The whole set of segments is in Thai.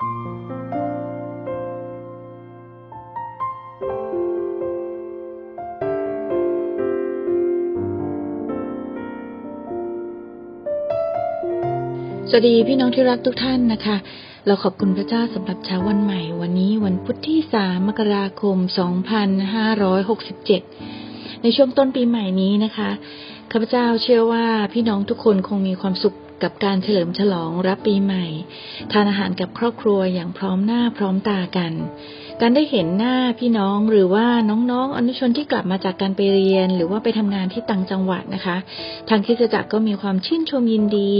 สวัสดีพี่น้องที่รักทุกท่านนะคะ เราขอบคุณพระเจ้าสำหรับเช้าวันใหม่ วันนี้วันพุธที่สามมกราคม 2567 ในช่วงต้นปีใหม่นี้นะคะ ข้าพเจ้าเชื่อว่าพี่น้องทุกคนคงมีความสุข กับการเฉลิมฉลองรับปีใหม่ ทานอาหารกับครอบครัวอย่างพร้อมหน้าพร้อมตากัน การได้เห็นหน้าพี่น้องหรือว่าน้องๆ อนุชนที่กลับมาจากการไปเรียน หรือว่าไปทำงานที่ต่างจังหวัดนะคะ ทางคริสจักรก็มีความชื่นชมยินดี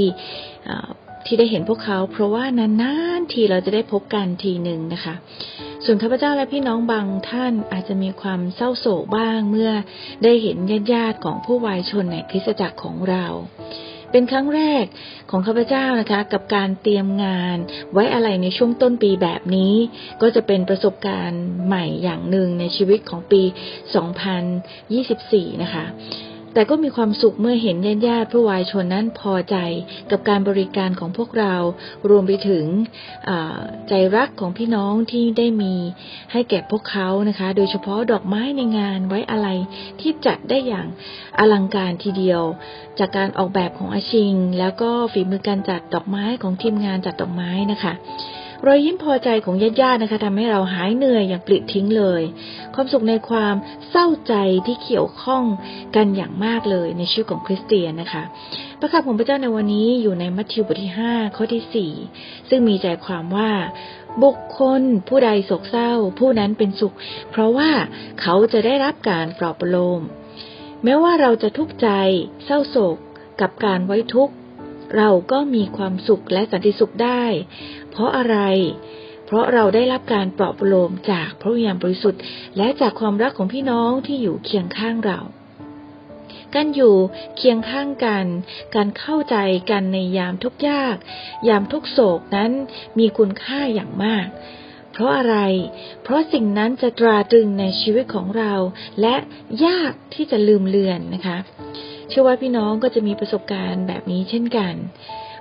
ที่ได้เห็นพวกเขา เพราะว่านานๆทีเราจะได้พบกันทีหนึ่งนะคะ ส่วนข้าพเจ้าและพี่น้องบางท่านอาจจะมีความเศร้าโศกบ้างเมื่อได้เห็นญาติๆของผู้วายชนในคริสตจักรของเรา เป็นครั้งแรกของข้าพเจ้านะคะ กับการเตรียมงาน ไว้อะไรในช่วงต้นปีแบบนี้ ก็จะเป็นประสบการณ์ใหม่อย่างหนึ่งในชีวิตของปี 2024 นะคะ แต่ก็มีความสุขเมื่อเห็นญาติญาติผู้วายชนนั้นพอใจกับการบริการของพวกเรา รวมไปถึงใจรักของพี่น้องที่ได้มีให้แก่พวกเขานะคะ โดยเฉพาะดอกไม้ในงานไว้อะไรที่จัดได้อย่างอลังการทีเดียว จากการออกแบบของอาชิง แล้วก็ฝีมือการจัดดอกไม้ของทีมงานจัดดอกไม้นะคะ รอยยิ้มพอใจของญาติญาตินะคะทำให้เราหายเหนื่อยอย่างปลิดทิ้งเลย ความสุขในความเศร้าใจที่เกี่ยวข้องกันอย่างมากเลยในชีวิตของคริสเตียนนะคะ พระคำของพระเจ้าในวันนี้อยู่ในมัทธิวบทที่ห้าข้อที่สี่ซึ่งมีใจความว่าบุคคลผู้ใดโศกเศร้า ผู้นั้นเป็นสุข เพราะว่าเขาจะได้รับการปลอบประโลม แม้ว่าเราจะทุกข์ใจเศร้าโศกกับการไว้ทุกข์ เราก็มีความสุขและสันติสุขได้ เพราะอะไร เพราะเราได้รับการปลอบประโลมจากพระวิญญาณบริสุทธิ์ และจากความรักของพี่น้องที่อยู่เคียงข้างเราการอยู่เคียงข้างกัน การเข้าใจกันในยามทุกยาก ยามทุกโศกนั้นมีคุณค่าอย่างมาก เพราะอะไร เพราะสิ่งนั้นจะตราตรึงในชีวิตของเรา และยากที่จะลืมเลือนนะคะ เชื่อว่าพี่น้องก็จะมีประสบการณ์แบบนี้เช่นกัน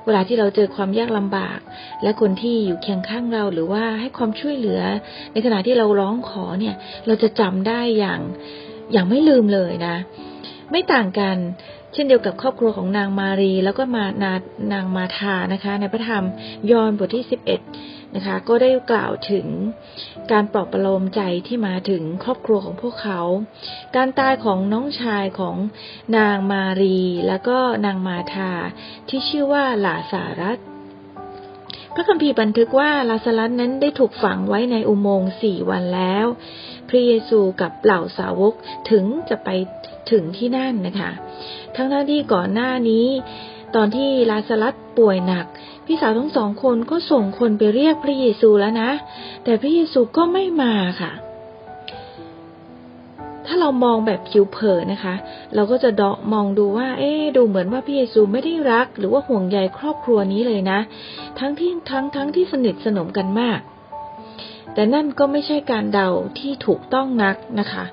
เวลาที่เราเจอความยากลำบาก และคนที่อยู่เคียงข้างเราหรือว่าให้ความช่วยเหลือ ในขณะที่เราร้องขอเนี่ย เราจะจำได้อย่างอย่างไม่ลืมเลยนะ ไม่ต่างกัน เช่นเดียวกับครอบครัวของนางมารี แล้วก็มานานางมาธานะคะ ในพระธรรมยอห์นบทที่สิบเอ็ดนะคะ ก็ได้กล่าวถึงการปลอบประโลมใจที่มาถึงครอบครัวของพวกเขา การตายของน้องชายของนางมารี แล้วก็นางมาธาที่ชื่อว่าลาสารัตพระคัมภีร์บันทึกว่าลาสารัตนั้นได้ถูกฝังไว้ในอุโมงค์สี่วันแล้ว พระเยซูกับเหล่าสาวกถึงจะไปถึงที่นั่นนะคะ ทั้งที่ก่อนหน้านี้ ตอนที่ลาสลัดป่วยหนัก พี่สาวทั้งสองคนก็ส่งคนไปเรียกพระเยซูแล้วนะ แต่พระเยซูก็ไม่มาค่ะ ถ้าเรามองแบบผิวเผินนะคะ เราก็จะดอมองดูว่า เอ๊ดูเหมือนว่าพระเยซูไม่ได้รัก หรือว่าห่วงใยครอบครัวนี้เลยนะ ทั้งที่ทั้งทั้งที่สนิทสนมกันมาก แต่นั่นก็ไม่ใช่การเดาที่ถูกต้องนักนะคะ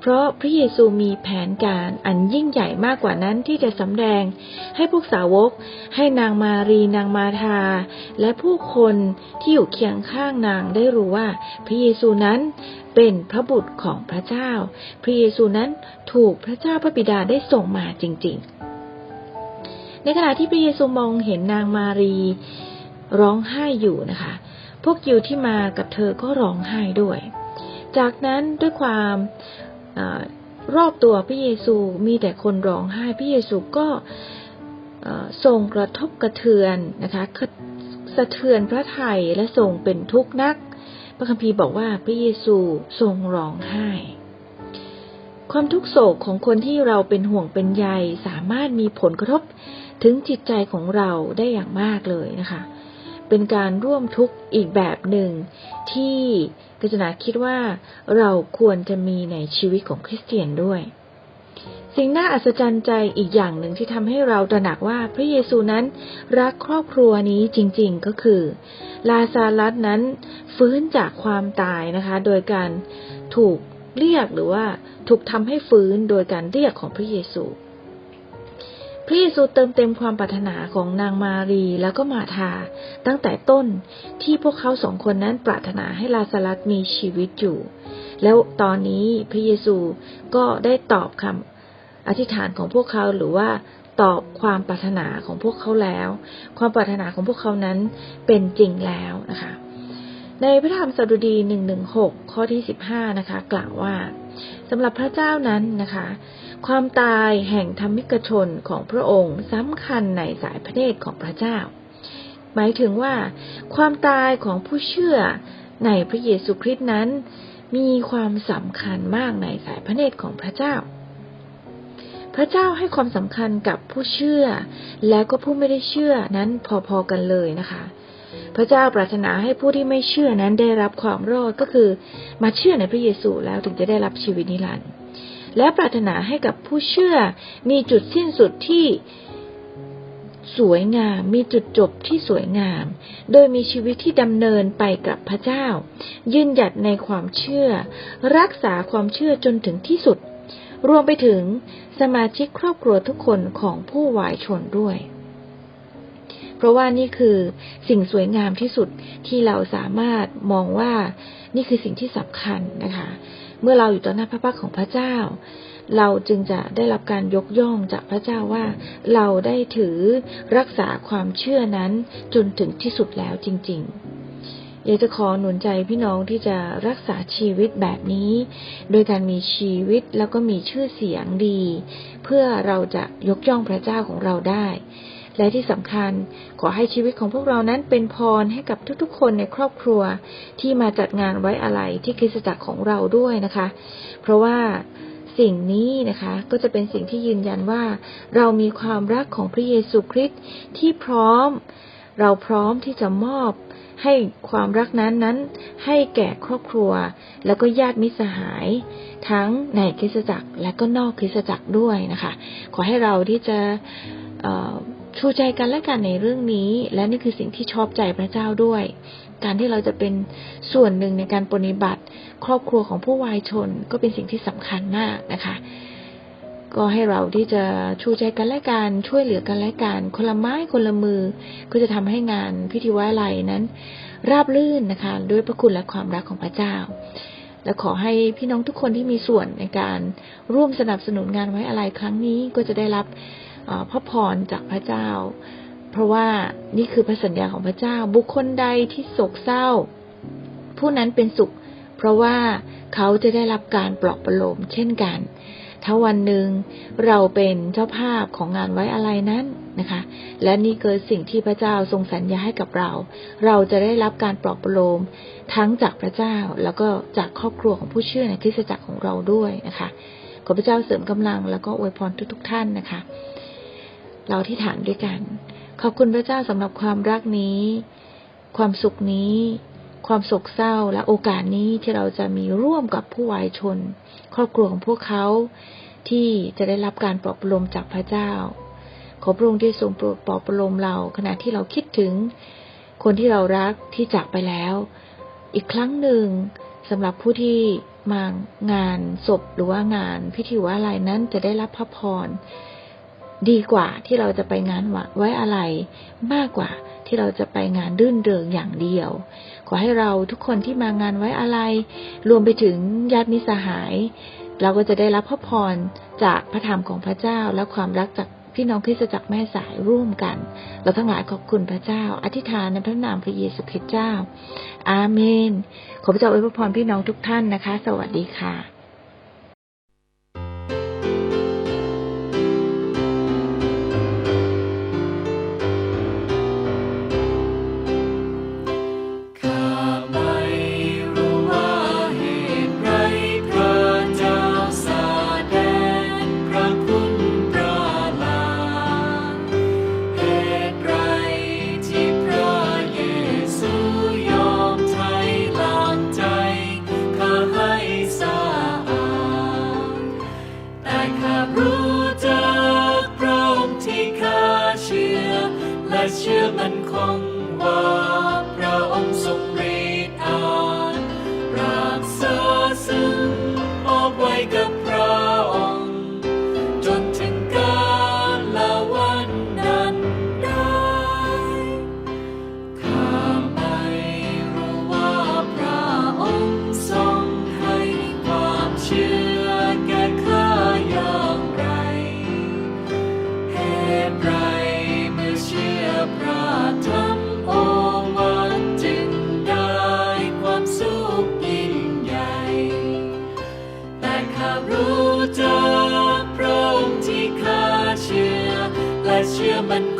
เพราะพระเยซูมีแผนการอันยิ่งใหญ่มากกว่านั้นที่จะสำแดง ให้พวกสาวก ให้นางมารีนางมาธา และผู้คนที่อยู่เคียงข้างนางได้รู้ว่า พระเยซูนั้นเป็นพระบุตรของพระเจ้า พระเยซูนั้นถูกพระเจ้าพระบิดาได้ส่งมาจริง ๆ ในขณะที่พระเยซูมองเห็นนางมารีร้องไห้อยู่นะคะ พวกยิวที่มากับเธอก็ร้องไห้ด้วย จากนั้นด้วยความรอบตัวพระเยซูมีแต่คนร้องไห้ พระเยซูก็ทรงกระทบกระเทือนนะคะสะเทือนพระไทยและทรงเป็นทุกข์นัก พระคัมภีร์บอกว่าพระเยซูทรงร้องไห้ ความทุกโศกของคนที่เราเป็นห่วงเป็นใยสามารถมีผลกระทบถึงจิตใจของเราได้อย่างมากเลยนะคะ เป็นการร่วมทุกข์อีกแบบหนึ่ง ที่กฤษณาคิดว่าเราควรจะมีในชีวิตของคริสเตียนด้วย สิ่งน่าอัศจรรย์ใจอีกอย่างหนึ่งที่ทำให้เราตระหนักว่าพระเยซูนั้นรักครอบครัวนี้จริงๆก็คือ ลาซาลัสนั้นฟื้นจากความตายนะคะ โดยการถูกเรียกหรือว่าถูกทำให้ฟื้นโดยการเรียกของพระเยซู พระเยซูเติมเต็มความปรารถนาของนางมารีแล้วก็มาธาตั้งแต่ต้นที่พวกเขาสองคนนั้นปรารถนาให้ลาซารัสมีชีวิตอยู่ แล้วตอนนี้พระเยซูก็ได้ตอบคำอธิษฐานของพวกเขาหรือว่าตอบความปรารถนาของพวกเขาแล้ว ความปรารถนาของพวกเขานั้นเป็นจริงแล้วนะคะ ในพระธรรมสดุดี 116 ข้อที่ 15 นะคะ กล่าวว่า สำหรับพระเจ้านั้นนะคะ ความตายแห่งธรรมิกชนของพระองค์สำคัญในสายพระเนตรของพระเจ้า หมายถึงว่า ความตายของผู้เชื่อในพระเยซูคริสต์นั้น มีความสำคัญมากในสายพระเนตรของพระเจ้า พระเจ้าให้ความสำคัญกับผู้เชื่อ แล้วก็ผู้ไม่ได้เชื่อนั้นพอๆกันเลยนะคะ พระเจ้าปรารถนาให้ผู้ที่ไม่เชื่อนั้นได้รับความรอดก็คือ มาเชื่อในพระเยซูแล้วถึงจะได้รับชีวิตนิรันดร์และปรารถนาให้กับผู้เชื่อมีจุดสิ้นสุดที่สวยงามมีจุดจบที่สวยงาม โดยมีชีวิตที่ดำเนินไปกับพระเจ้า ยืนหยัดในความเชื่อ รักษาความเชื่อจนถึงที่สุด รวมไปถึงสมาชิกครอบครัวทุกคนของผู้วายชนด้วย เพราะว่านี่คือสิ่งสวยงามที่สุดที่เราสามารถมองว่านี่คือสิ่งที่สำคัญนะคะ เมื่อเราอยู่ต่อหน้าพระพักของพระเจ้า เราจึงจะได้รับการยกย่องจากพระเจ้าว่า เราได้ถือรักษาความเชื่อนั้นจนถึงที่สุดแล้วจริง ๆอยากจะขอหนุนใจพี่น้องที่จะรักษาชีวิตแบบนี้ โดยการมีชีวิตแล้วก็มีชื่อเสียงดี เพื่อเราจะยกย่องพระเจ้าของเราได้ และที่สำคัญขอให้ชีวิตของพวกเรานั้นเป็นพรให้กับทุกๆ คนในครอบครัวที่มาจัดงานไว้อะไรที่คริสตจักรของเราด้วยนะคะ เพราะว่าสิ่งนี้นะคะก็จะเป็นสิ่งที่ยืนยันว่า เรามีความรักของพระเยซูคริสต์ที่พร้อม เราพร้อมที่จะมอบให้ความรักนั้นนั้น ให้แก่ครอบครัว แล้วก็ญาติมิตรสหาย ทั้งในคริสตจักรและก็นอกคริสตจักรด้วยนะคะ ขอให้เราที่จะ ชูใจกันและกันในเรื่องนี้ และนี่คือสิ่งที่ชอบใจพระเจ้าด้วย การที่เราจะเป็นส่วนหนึ่งในการปฏิบัติ ครอบครัวของผู้วายชนก็เป็นสิ่งที่สำคัญมากนะคะ ก็ให้เราที่จะชูใจกันและกันช่วยเหลือกันและกันคนละไม้คนละมือ ก็จะทำให้งานพิธีไว้อะไรนั้น ราบรื่นนะคะ ด้วยพระคุณและความรักของพระเจ้าและขอให้พี่น้องทุกคนที่มีส่วนในการร่วมสนับสนุนงานไว้อะไรครั้งนี้ก็จะได้รับ พระพรจากพระเจ้า เพราะว่านี่คือพระสัญญาของพระเจ้า บุคคลใดที่โศกเศร้า ผู้นั้นเป็นสุข เพราะว่าเขาจะได้รับการปลอบประโลมเช่นกัน ถ้าวันหนึ่งเราเป็นเจ้าภาพของงานไว้อะไรนั้นนะคะ และนี่เกิดสิ่งที่พระเจ้าทรงสัญญาให้กับเรา เราจะได้รับการปลอบประโลมทั้งจากพระเจ้าแล้วก็จากครอบครัวของผู้เชื่อในคริสตจักรของเราด้วยนะคะขอพระเจ้าเสริมกำลังแล้วก็อวยพรทุกๆทท่านนะคะ เราที่ฐานด้วยกัน ขอบคุณพระเจ้าสำหรับความรักนี้ ความสุขนี้ ความโศกเศร้าและโอกาสนี้ที่เราจะมีร่วมกับผู้วายชน ครอบครัวของพวกเขาที่จะได้รับการปลอบประโลมจากพระเจ้า ขอพระองค์ที่ทรงโปรดปลอบประโลมเรา ขณะที่เราคิดถึง คนที่เรารักที่จากไปแล้ว อีกครั้งหนึ่งสำหรับผู้ที่มางานศพหรือว่างานพิธีว่าอะไรนั้นจะได้รับพระพร ดีกว่าที่เราจะไปงานไว้อะไรมากกว่าที่เราจะไปงานรื่นเริงอย่างเดียว ขอให้เราทุกคนที่มางานไว้อะไร รวมไปถึงญาติมิตรสหาย เราก็จะได้รับพระพรจากพระธรรมของพระเจ้าและความรักจากพี่น้องคริสตจักรแม่สายร่วมกัน เราทั้งหลายขอบคุณพระเจ้า อธิษฐานในพระนามพระเยซูคริสต์เจ้า อาเมน ขอพระเจ้าอวยพรพี่น้องทุกท่านนะคะ สวัสดีค่ะ เชื่อมันคง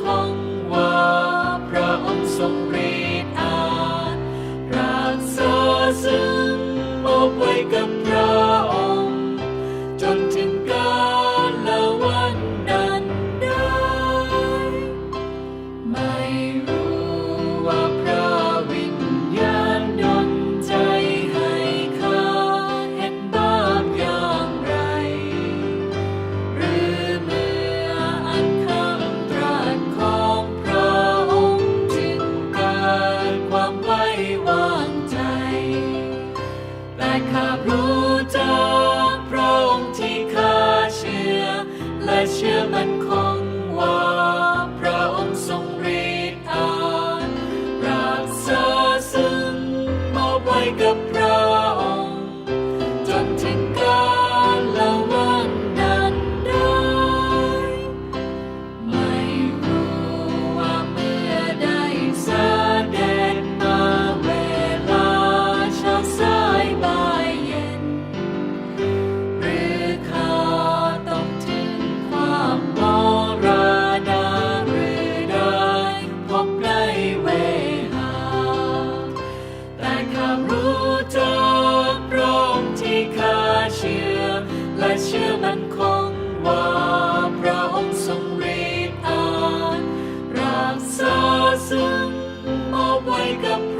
ของว่าพระองค์ทรงฤทธิ์อาจรักาซึ่งมอบว้กับ Make a